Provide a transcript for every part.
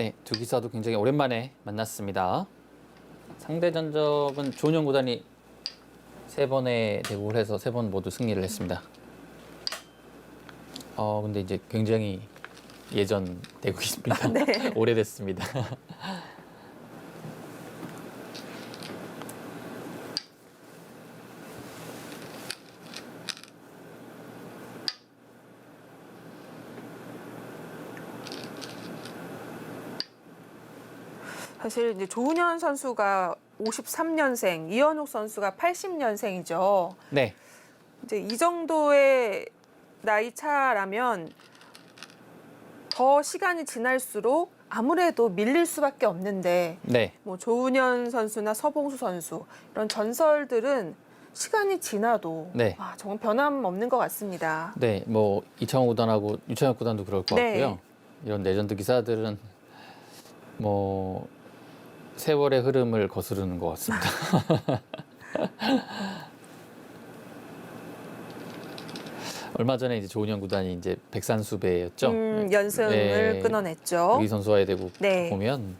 네, 두 기사도 굉장히 오랜만에 만났습니다. 상대 전적은 조은영 구단이 세 번의 대국을 해서 세 번 모두 승리를 했습니다. 어, 근데 이제 굉장히 예전 대국입니다. 네. 오래됐습니다. 사실 이제 조은현 선수가 53년생, 이현욱 선수가 80년생이죠. 네, 이제 이 정도의 나이 차라면 더 시간이 지날수록 아무래도 밀릴 수밖에 없는데 네, 뭐 조은현 선수나 서봉수 선수 이런 전설들은 시간이 지나도 네. 와, 정말 변함없는 것 같습니다. 네, 뭐 이창호 구단하고 유창혁 구단도 그럴 것 네. 같고요. 이런 레전드 기사들은 뭐 세월의 흐름을 거스르는 것 같습니다. 얼마 전에 이제 조은영 구단이 이제 백산수배였죠. 음, 연승을 네. 끊어냈죠. 이 선수와의 대국 네. 보면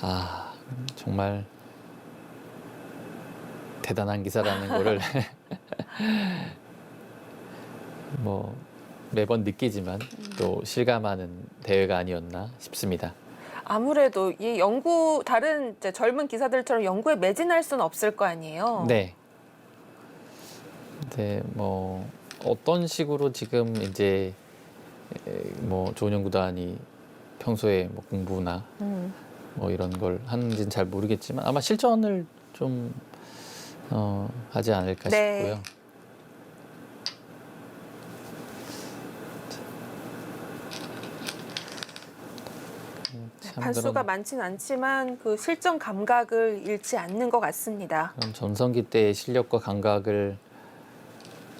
아 정말 대단한 기사라는 거를 뭐 매번 느끼지만 또 실감하는 대회가 아니었나 싶습니다. 아무래도 이 연구 다른 이제 젊은 기사들처럼 연구에 매진할 수는 없을 거 아니에요. 네. 근데 뭐 어떤 식으로 지금 이제 에, 뭐 조은영 구단이 평소에 뭐 공부나 음. 뭐 이런 걸 하는지는 잘 모르겠지만 아마 실전을 좀 어, 하지 않을까 네. 싶고요. 그런, 많진 않지만 그 실전 감각을 잃지 않는 것 같습니다. 그런 전성기 때의 실력과 감각을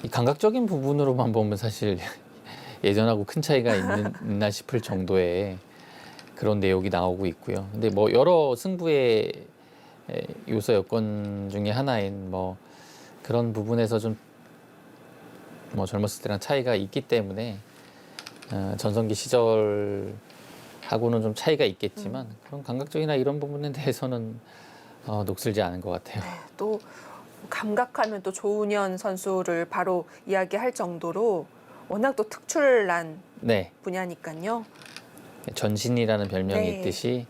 이 감각적인 부분으로만 보면 사실 예전하고 큰 차이가 있는, 있나 싶을 정도의 그런 내용이 나오고 있고요. 근데 뭐 여러 승부의 에, 요소 여건 중에 하나인 뭐 그런 부분에서 좀 뭐 젊었을 때랑 차이가 있기 때문에 어, 전성기 시절 하고는 좀 차이가 있겠지만 그런 감각적이나 이런 부분에 대해서는 어, 녹슬지 않은 것 같아요. 또 감각하면 또 조은현 선수를 바로 이야기할 정도로 워낙 또 특출난 네, 분야니까요. 전신이라는 별명이 네. 있듯이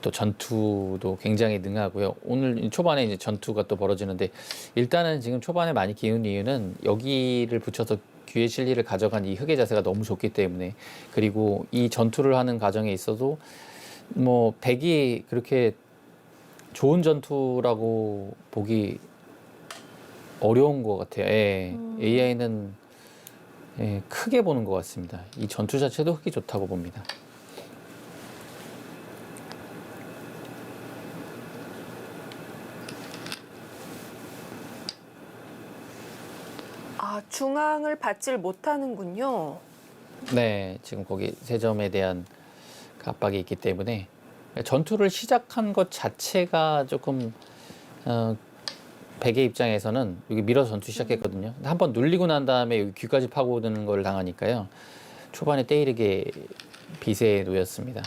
또 전투도 굉장히 능하고요. 오늘 초반에 이제 전투가 또 벌어지는데 일단은 지금 초반에 많이 기운 이유는 여기를 붙여서 귀의 실리를 가져간 이 흑의 자세가 너무 좋기 때문에 그리고 이 전투를 하는 과정에 있어도 뭐 백이 그렇게 좋은 전투라고 보기 어려운 것 같아요. 예. 음. AI는 예, 크게 보는 것 같습니다. 이 전투 자체도 흑이 좋다고 봅니다. 아 중앙을 받질 못하는군요. 네, 지금 거기 세 점에 대한 그 압박이 있기 때문에 전투를 시작한 것 자체가 조금 어, 백의 입장에서는 여기 밀어서 전투 시작했거든요. 한 번 눌리고 난 다음에 여기 귀까지 파고드는 걸 당하니까요. 초반에 때이르게 비세에 놓였습니다.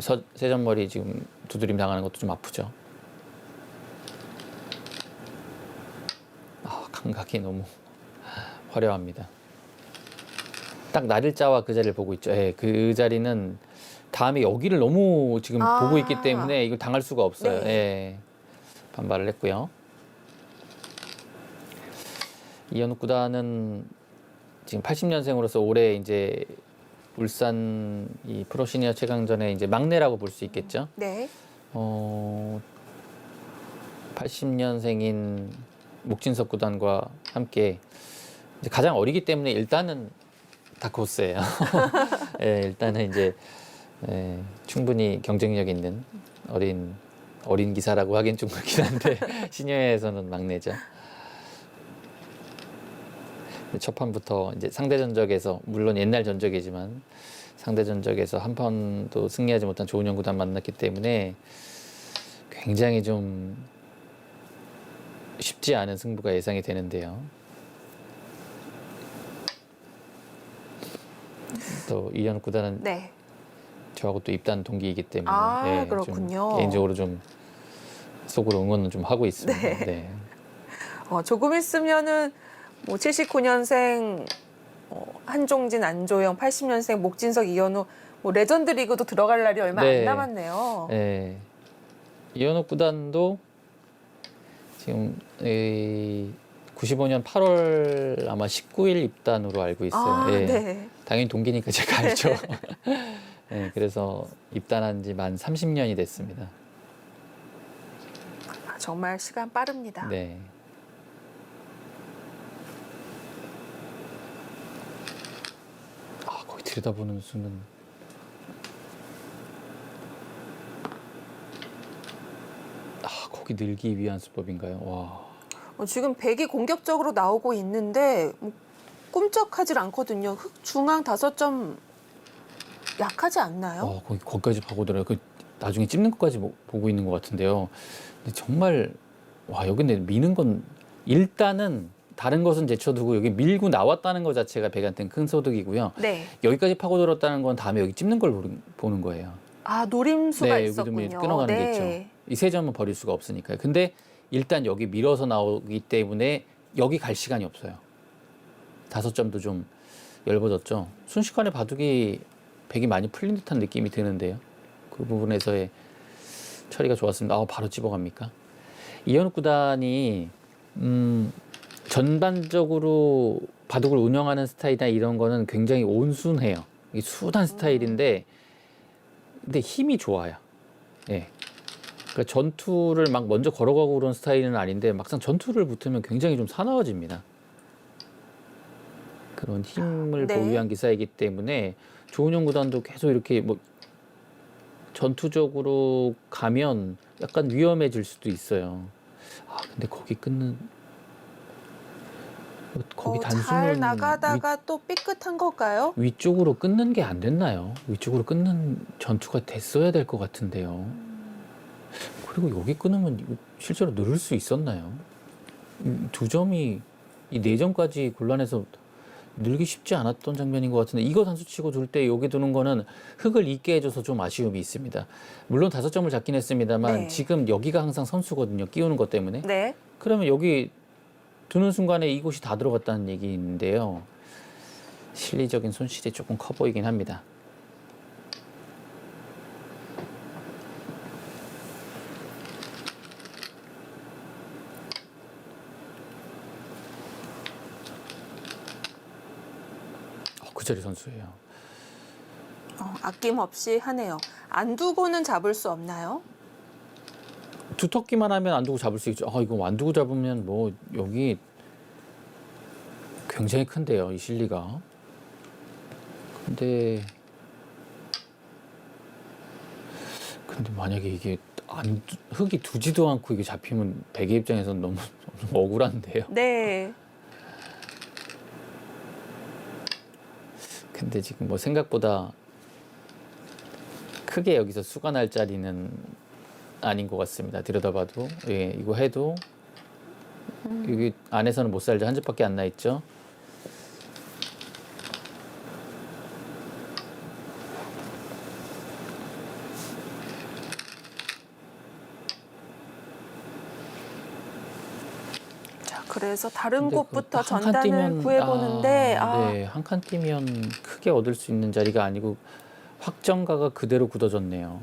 서, 세점머리 지금 두드림 당하는 것도 좀 아프죠. 아, 감각이 너무 화려합니다. 딱 날일자와 그 자리를 보고 있죠. 예, 그 자리는 다음에 여기를 너무 지금 아. 보고 있기 때문에 이걸 당할 수가 없어요. 네. 예, 반발을 했고요. 이현욱 구단은 지금 80년생으로서 올해 이제 울산 이 프로 시니어 최강전의 이제 막내라고 볼 수 있겠죠. 네. 어, 80년생인 목진석 구단과 함께 가장 어리기 때문에 일단은 다코스예요. 예, 일단은 이제 예, 충분히 경쟁력 있는 어린 어린 기사라고 하긴 좀 그렇긴 한데 시니어에서는 막내죠. 첫 판부터 이제 상대 전적에서 물론 옛날 전적이지만 상대 전적에서 한 판도 승리하지 못한 조은영 구단 만났기 때문에 굉장히 좀 쉽지 않은 승부가 예상이 되는데요. 또 이현 구단은 네. 저하고 또 입단 동기이기 때문에 아, 예, 좀 그렇군요. 개인적으로 좀 속으로 응원은 좀 하고 있습니다. 네. 네. 어, 조금 있으면은 뭐 79년생 어, 한종진, 안조영, 80년생 목진석, 이현우 뭐 레전드 리그도 들어갈 날이 얼마 네. 안 남았네요. 네. 이현욱 구단도 지금 이 95년 8월 아마 19일 입단으로 알고 있어요. 아, 예. 네. 당연히 동기니까 제가 알죠. 네, 그래서 입단한 지 만 30년이 됐습니다. 아, 정말 시간 빠릅니다. 네. 아, 거기 들여다보는 수는 아, 거기 늘기 위한 수법인가요? 와. 어, 지금 백이 공격적으로 나오고 있는데 뭐, 꿈쩍하질 않거든요. 흑 중앙 다섯 점 약하지 않나요? 어, 거기 거기까지 파고들어요. 그 나중에 찝는 것까지 보- 보고 있는 것 같은데요. 근데 정말 와 여기 근데 미는 건 일단은 다른 것은 제쳐두고 여기 밀고 나왔다는 것 자체가 백한테는 큰 소득이고요. 네. 여기까지 파고들었다는 건 다음에 여기 찝는 걸 보는- 보는 거예요. 아 노림수가 네, 여기도 있었군요. 밀- 끊어가는 게 있죠. 이 세 점은 버릴 수가 없으니까요. 근데 일단 여기 밀어서 나오기 때문에 여기 갈 시간이 없어요. 다섯 점도 좀 열받았죠. 순식간에 바둑이 백이 많이 풀린 듯한 느낌이 드는데요. 그 부분에서의 처리가 좋았습니다. 아, 바로 집어갑니까? 이현욱 구단이 음, 전반적으로 바둑을 운영하는 스타일이나 이런 거는 굉장히 온순해요. 이 순한 스타일인데 근데 힘이 좋아요. 예. 그러니까 전투를 막 먼저 걸어가고 그런 스타일은 아닌데 막상 전투를 붙으면 굉장히 좀 사나워집니다. 그런 힘을 네. 보유한 기사이기 때문에 조은영 구단도 계속 이렇게 뭐 전투적으로 가면 약간 위험해질 수도 있어요. 아 근데 거기 끊는 거기 어, 잘 나가다가 또 삐끗한 걸까요? 위, 위쪽으로 끊는 게 안 됐나요? 위쪽으로 끊는 전투가 됐어야 될 것 같은데요. 그리고 여기 끊으면 실제로 누를 수 있었나요? 음, 두 점이 이 네 점까지 곤란해서 늘기 쉽지 않았던 장면인 것 같은데 이거 단수 치고 둘 때 여기 두는 거는 흙을 잊게 해줘서 좀 아쉬움이 있습니다. 물론 다섯 점을 잡긴 했습니다만 네. 지금 여기가 항상 선수거든요. 끼우는 것 때문에. 네. 그러면 여기 두는 순간에 이곳이 다 들어갔다는 얘기인데요. 실리적인 손실이 조금 커 보이긴 합니다. 자리 선수예요. 어, 아낌없이 하네요. 안 두고는 잡을 수 없나요? 두텁기만 하면 안 두고 잡을 수 있죠. 아, 이거 안 두고 잡으면 뭐 여기 굉장히 큰데요, 이 실리가. 근데 근데 만약에 이게 안 두- 흙이 두지도 않고 이게 잡히면 백의 입장에서는 너무, 너무 억울한데요. 네. 근데 지금 뭐 생각보다 크게 여기서 수가 날 자리는 아닌 것 같습니다. 들여다봐도 예, 이거 해도 여기 안에서는 못 살죠. 한 집밖에 안 나 있죠. 자, 그래서 다른 근데 곳부터 그한칸 전단을 뛰면- 구해보는데 아, 네, 한 칸 뛰면 크게 얻을 수 있는 자리가 아니고 확정가가 그대로 굳어졌네요.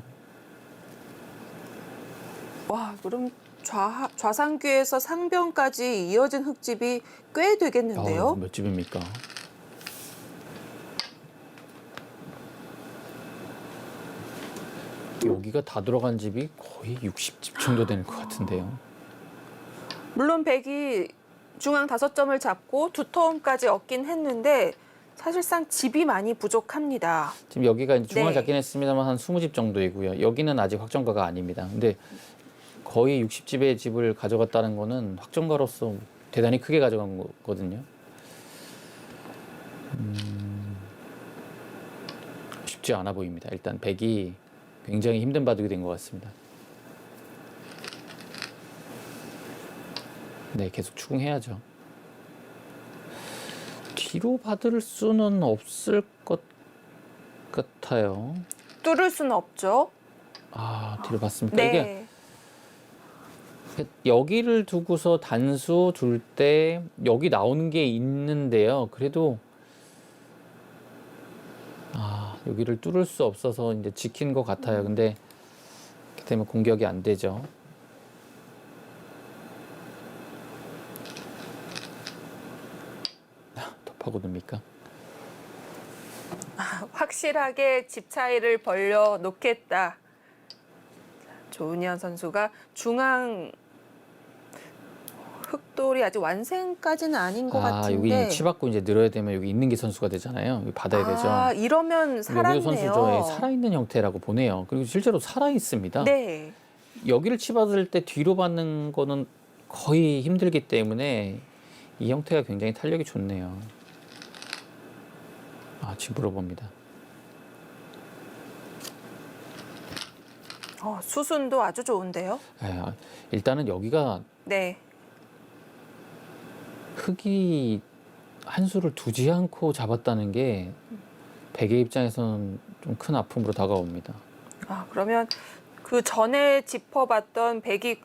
와, 그럼 좌, 좌상귀에서 상변까지 이어진 흙집이 꽤 되겠는데요? 어우, 몇 집입니까? 여기가 다 들어간 집이 거의 60집 정도 되는 것 같은데요. 물론 백이 중앙 다섯 점을 잡고 두터움까지 얻긴 했는데 사실상 집이 많이 부족합니다. 지금 여기가 이제 중앙 네. 잡긴 했습니다만 한 20집 정도이고요. 여기는 아직 확정가가 아닙니다. 근데 거의 60집의 집을 가져갔다는 거는 확정가로서 대단히 크게 가져간 거거든요. 음, 쉽지 않아 보입니다. 일단 백이 굉장히 힘든 바둑이 된 것 같습니다. 네, 계속 추궁해야죠. 뒤로 받을 수는 없을 것 같아요. 뚫을 수는 없죠. 아 뒤로 봤습니까? 이게 네. 여기를 두고서 단수 둘 때 여기 나오는 게 있는데요. 그래도 아 여기를 뚫을 수 없어서 이제 지킨 것 같아요. 근데 이렇게 되면 공격이 안 되죠. 더 파고듭니까? 확실하게 집 차이를 벌려 놓겠다. 조은현 선수가 중앙 흑돌이 아직 완성까지는 아닌 것아 여기 같은데. 치받고 이제 늘어야 되면 여기 있는 게 선수가 되잖아요. 여기 받아야 되죠. 아, 이러면 여기도 선수죠. 살았네요. 예, 살아있는 형태라고 보네요. 그리고 실제로 살아 있습니다. 네. 여기를 치받을 때 뒤로 받는 거는 거의 힘들기 때문에 이 형태가 굉장히 탄력이 좋네요. 아, 집으로 봅니다. 어, 수순도 아주 좋은데요. 예, 아, 일단은 여기가 네. 흙이 한 수를 두지 않고 잡았다는 게 백의 입장에서는 좀 큰 아픔으로 다가옵니다. 아, 그러면 그 전에 짚어봤던 백이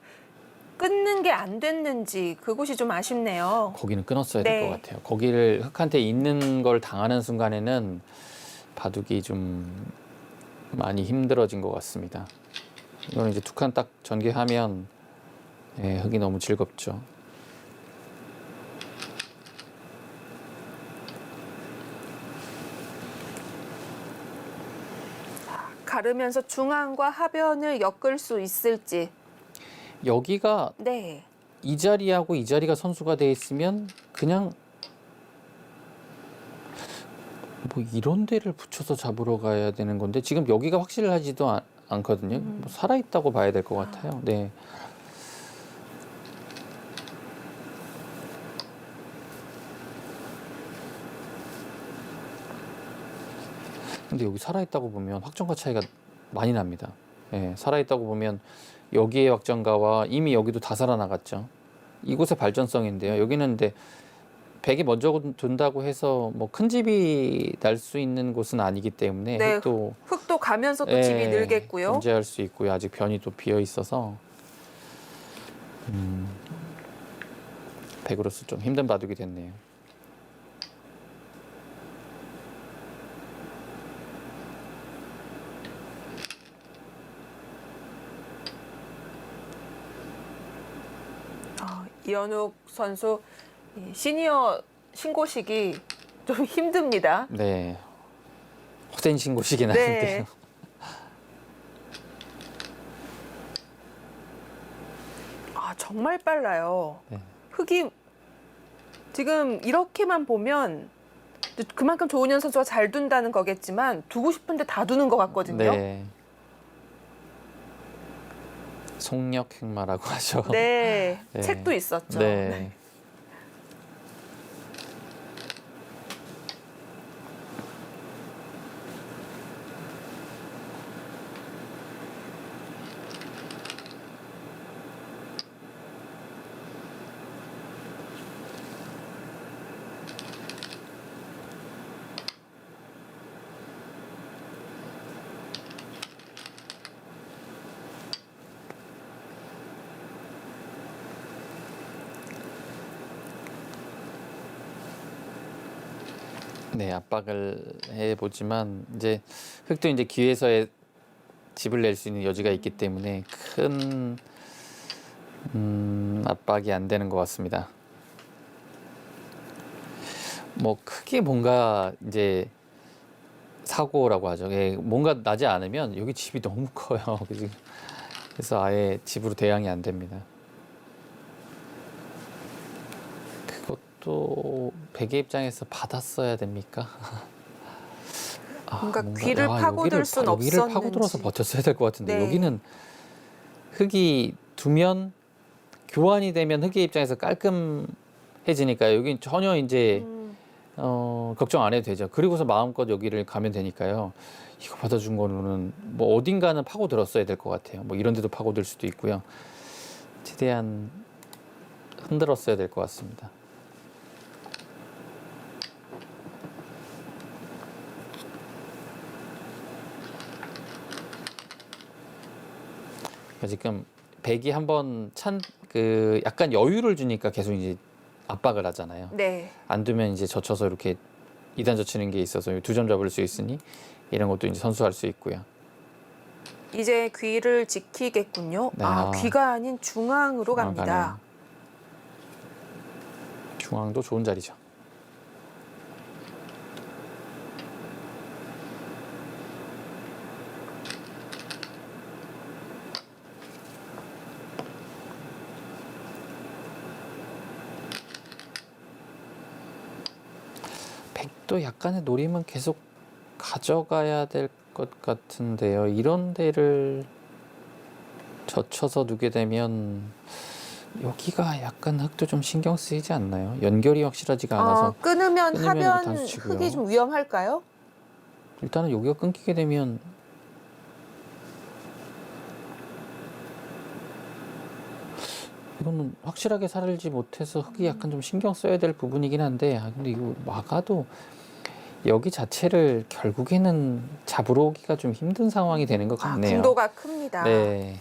끊는 게 안 됐는지 그곳이 좀 아쉽네요. 거기는 끊었어야 될 네. 것 같아요. 거기를 흑한테 있는 걸 당하는 순간에는 바둑이 좀 많이 힘들어진 것 같습니다. 이거는 이제 두 칸 딱 전개하면 예, 흑이 너무 즐겁죠. 가르면서 중앙과 하변을 엮을 수 있을지. 여기가 네. 이 자리하고 이 자리가 선수가 돼 있으면 그냥 뭐 이런 데를 붙여서 잡으러 가야 되는 건데 지금 여기가 확실하지도 않, 않거든요. 뭐 살아 있다고 봐야 될 것 같아요. 네. 근데 여기 살아 있다고 보면 확정과 차이가 많이 납니다. 예, 살아 있다고 보면 여기의 확정가와 이미 여기도 다 살아나갔죠. 이곳의 발전성인데요. 여기는 근데 백이 먼저 둔다고 해서 뭐 큰 집이 날 수 있는 곳은 아니기 때문에 네, 또 흙도 가면서 또 집이 늘겠고요. 견제할 수 있고요. 아직 변이 또 비어 있어서 음, 백으로서 좀 힘든 바둑이 됐네요. 아, 이현욱 선수 이 시니어 신고식이 좀 힘듭니다. 네, 호된 신고시긴 네. 하는데요. 아 정말 빨라요. 네. 흙이 지금 이렇게만 보면 그만큼 조은현 선수가 잘 둔다는 거겠지만 두고 싶은데 다 두는 것 같거든요. 네. 속력 행마라고 하죠. 네, 네. 책도 있었죠. 네. 네, 압박을 해 보지만 이제 흑도 이제 기회서에 집을 낼 수 있는 여지가 있기 때문에 큰 음, 압박이 안 되는 것 같습니다. 뭐 크게 뭔가 이제 사고라고 하죠. 예, 뭔가 나지 않으면 여기 집이 너무 커요. 그래서 아예 집으로 대항이 안 됩니다. 그것도 백의 입장에서 받았어야 됩니까? 아, 뭔가 귀를 파고들 여기를 순 파- 여기를 없었는지. 파고들어서 버텼어야 될 것 같은데 네. 여기는 흙이 두면 교환이 되면 흙의 입장에서 깔끔해지니까 여기 전혀 이제 음, 어, 걱정 안 해도 되죠. 그리고서 마음껏 여기를 가면 되니까요. 이거 받아준 거는 뭐 어딘가는 파고 들었어야 될 것 같아요. 뭐 이런 데도 파고 들 수도 있고요. 최대한 흔들었어야 될 것 같습니다. 그러니까 지금 백이 한번 찬 그 약간 여유를 주니까 계속 이제 압박을 하잖아요. 네. 안 두면 이제 젖혀서 이렇게 이단 젖히는 게 있어서 두 점 잡을 수 있으니 이런 것도 이제 선수할 수 있고요. 이제 귀를 지키겠군요. 네, 아, 아. 귀가 아닌 중앙으로 갑니다. 가네요. 중앙도 좋은 자리죠. 백도 약간의 노림은 계속 가져가야 될 것 같은데요. 이런 데를 젖혀서 두게 되면 여기가 약간 흙도 좀 신경 쓰이지 않나요? 연결이 확실하지가 않아서 어, 끊으면 끊으면 하변 단수치고요. 흙이 좀 위험할까요? 일단은 여기가 끊기게 되면 이거는 확실하게 살지 못해서 흙이 약간 좀 신경 써야 될 부분이긴 한데 아 근데 이거 막아도 여기 자체를 결국에는 잡으러 오기가 좀 힘든 상황이 되는 것 아, 같네요. 궁도가 큽니다. 네.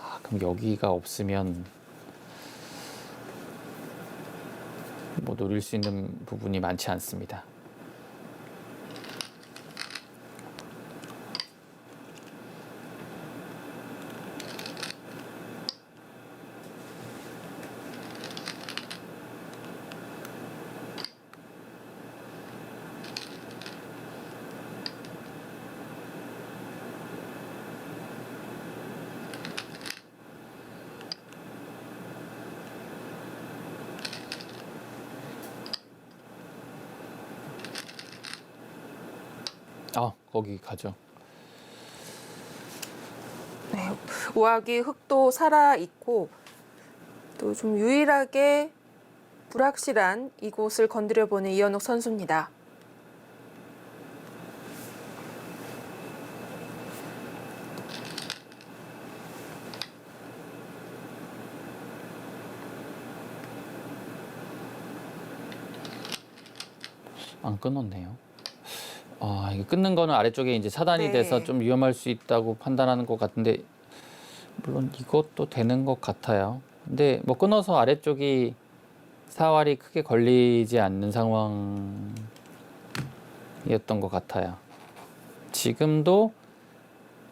아, 그럼 여기가 없으면 뭐 노릴 수 있는 부분이 많지 않습니다. 아, 거기 가죠. 네, 우악이 흙도 살아 있고 또 좀 유일하게 불확실한 이곳을 건드려 보는 이현욱 선수입니다. 안 끊었네요. 아, 이게 끊는 거는 아래쪽에 이제 차단이 네. 돼서 좀 위험할 수 있다고 판단하는 것 같은데 물론 이것도 되는 것 같아요. 근데 뭐 끊어서 아래쪽이 사활이 크게 걸리지 않는 상황이었던 것 같아요. 지금도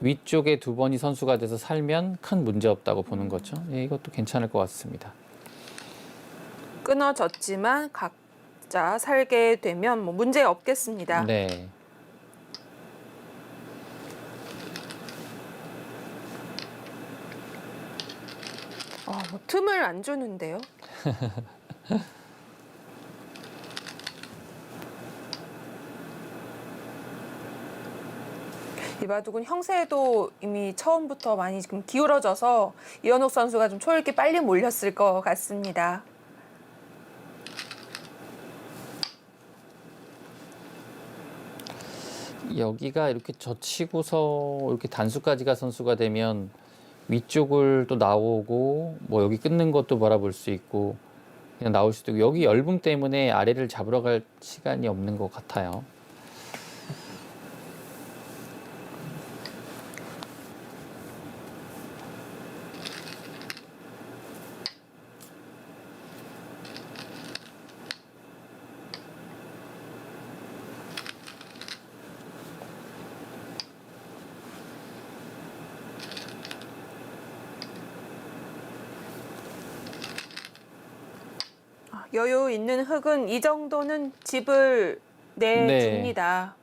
위쪽에 두 번이 선수가 돼서 살면 큰 문제 없다고 보는 거죠. 예, 이것도 괜찮을 것 같습니다. 끊어졌지만 각자 살게 되면 뭐 문제 없겠습니다. 네. 아, 뭐 틈을 안 주는데요. 이 바둑은 형세도 이미 처음부터 많이 지금 기울어져서 이현욱 선수가 좀 초읽기 빨리 몰렸을 것 같습니다. 여기가 이렇게 젖히고서 이렇게 단수까지가 선수가 되면 위쪽을 또 나오고 뭐 여기 끊는 것도 바라볼 수 있고 그냥 나올 수도 있고 여기 열분 때문에 아래를 잡으러 갈 시간이 없는 것 같아요. 여유 있는 흙은 이 정도는 집을 내줍니다.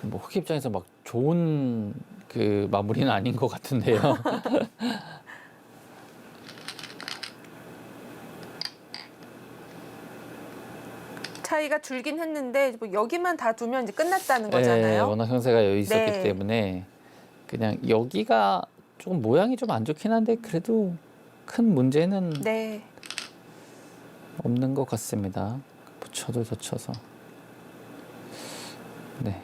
뭐 흑 입장에서 막 좋은 그 마무리는 아닌 것 같은데요. 차이가 줄긴 했는데 뭐 여기만 다 두면 이제 끝났다는 네, 거잖아요. 워낙 형세가 여유 있었기 네. 때문에 그냥 여기가 조금 모양이 좀 안 좋긴 한데 그래도 큰 문제는 네. 없는 것 같습니다. 붙여도 젖혀서. 네.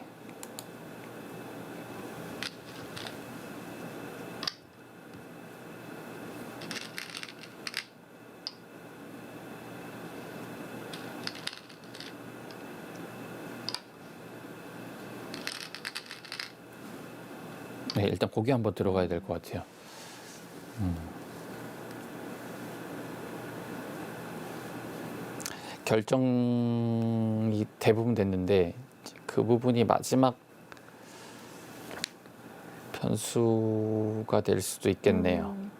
네, 일단 고기 한번 들어가야 될 것 같아요. 음. 결정이 대부분 됐는데 그 부분이 마지막 변수가 될 수도 있겠네요. 음.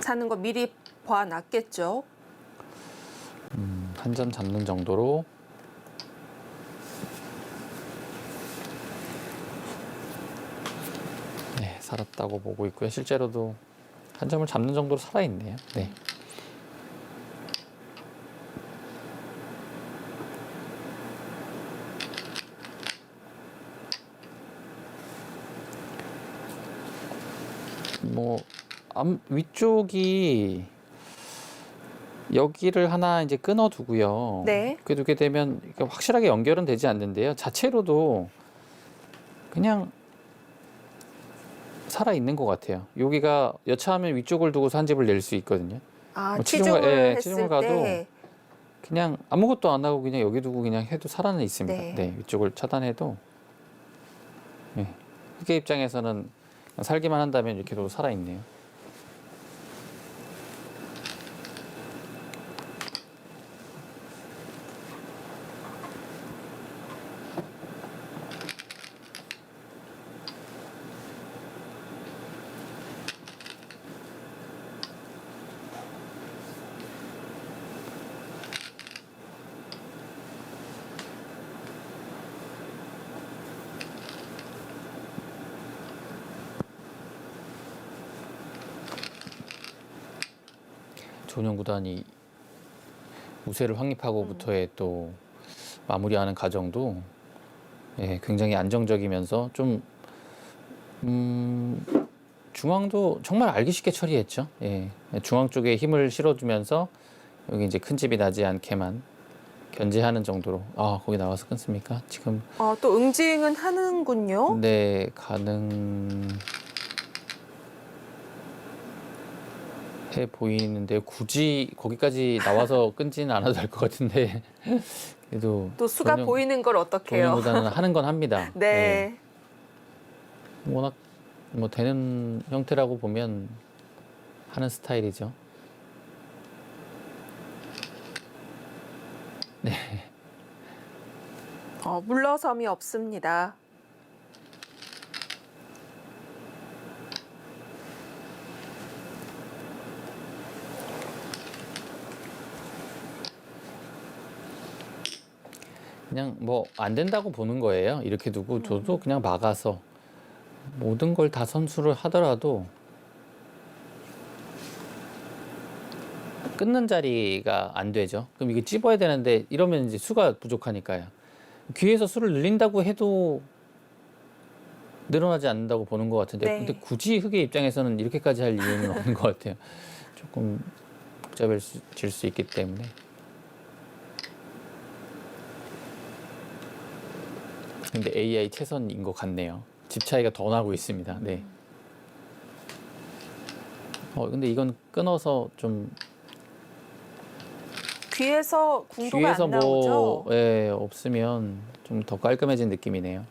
사는 거 미리 봐놨겠죠. 음, 한 점 잡는 정도로 네, 살았다고 보고 있고요. 실제로도 한 점을 잡는 정도로 살아 있네요. 네. 뭐 앞, 위쪽이 여기를 하나 이제 끊어 두고요. 네. 그렇게 두게 되면 확실하게 연결은 되지 않는데요. 자체로도 그냥 살아 있는 것 같아요. 여기가 여차하면 위쪽을 두고서 한 집을 낼 수 있거든요. 아, 뭐 치중을- 예, 했을 치중을 가도 때 그냥 아무것도 안 하고 그냥 여기 두고 그냥 해도 살아는 있습니다. 네. 네, 위쪽을 차단해도 네. 흑의 입장에서는 살기만 한다면 이렇게 도 살아 있네요. 조년 구단이 우세를 확립하고부터의 또 마무리하는 과정도 예, 굉장히 안정적이면서 좀 음, 중앙도 정말 알기 쉽게 처리했죠. 예, 중앙 쪽에 힘을 실어주면서 여기 이제 큰 집이 나지 않게만 견제하는 정도로 아 거기 나와서 끊습니까? 지금 어, 또 응징은 하는군요. 네, 가능 해 보이는데 굳이 거기까지 나와서 끊지는 않아도 될 것 같은데 그래도 또 수가 전혀- 보이는 걸 어떻게 해요? 본인보다는 하는 건 합니다. 네. 네. 워낙 뭐 되는 형태라고 보면 하는 스타일이죠. 어, 물러섬이 없습니다. 그냥 뭐 안 된다고 보는 거예요. 이렇게 두고 저도 그냥 막아서 모든 걸 다 선수를 하더라도 끊는 자리가 안 되죠. 그럼 이게 찝어야 되는데 이러면 이제 수가 부족하니까요. 귀에서 수를 늘린다고 해도 늘어나지 않는다고 보는 것 같은데 네. 근데 굳이 흑의 입장에서는 이렇게까지 할 이유는 없는 것 같아요. 조금 복잡해질 수 있기 때문에. 근데 AI 최선인 것 같네요. 집 차이가 더 나고 있습니다. 네. 어 근데 이건 끊어서 좀 귀에서 궁도가 뒤에서 안 나오죠. 뭐 예, 없으면 좀 더 깔끔해진 느낌이네요.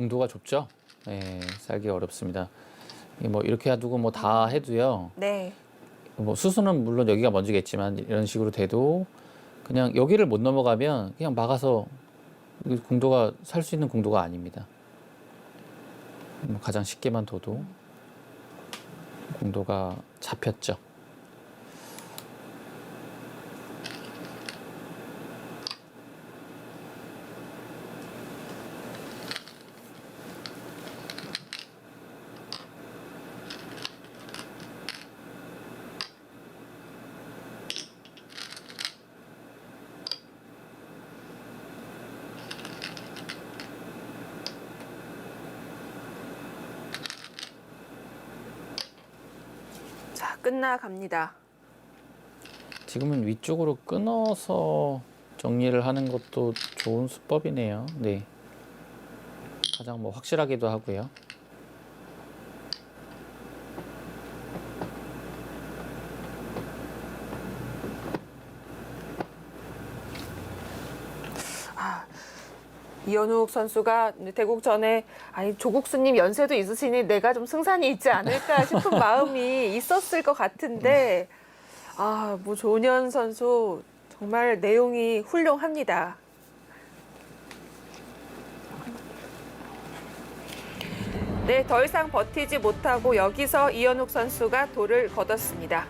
궁도가 좁죠. 예, 살기 어렵습니다. 뭐 이렇게 놔두고 뭐 다 해도요. 네. 뭐 수수는 물론 여기가 먼저겠지만 이런 식으로 돼도 그냥 여기를 못 넘어가면 그냥 막아서 이 궁도가 살 수 있는 궁도가 아닙니다. 뭐 가장 쉽게만 둬도 궁도가 잡혔죠. 끝나갑니다. 지금은 위쪽으로 끊어서 정리를 하는 것도 좋은 수법이네요. 네. 가장 뭐 확실하기도 하고요. 이현욱 선수가 대국전에 아니 조국수님 연세도 있으시니 내가 좀 승산이 있지 않을까 싶은 마음이 있었을 것 같은데 아 뭐 조년 선수 정말 내용이 훌륭합니다. 네, 더 이상 버티지 못하고 여기서 이현욱 선수가 돌을 걷었습니다.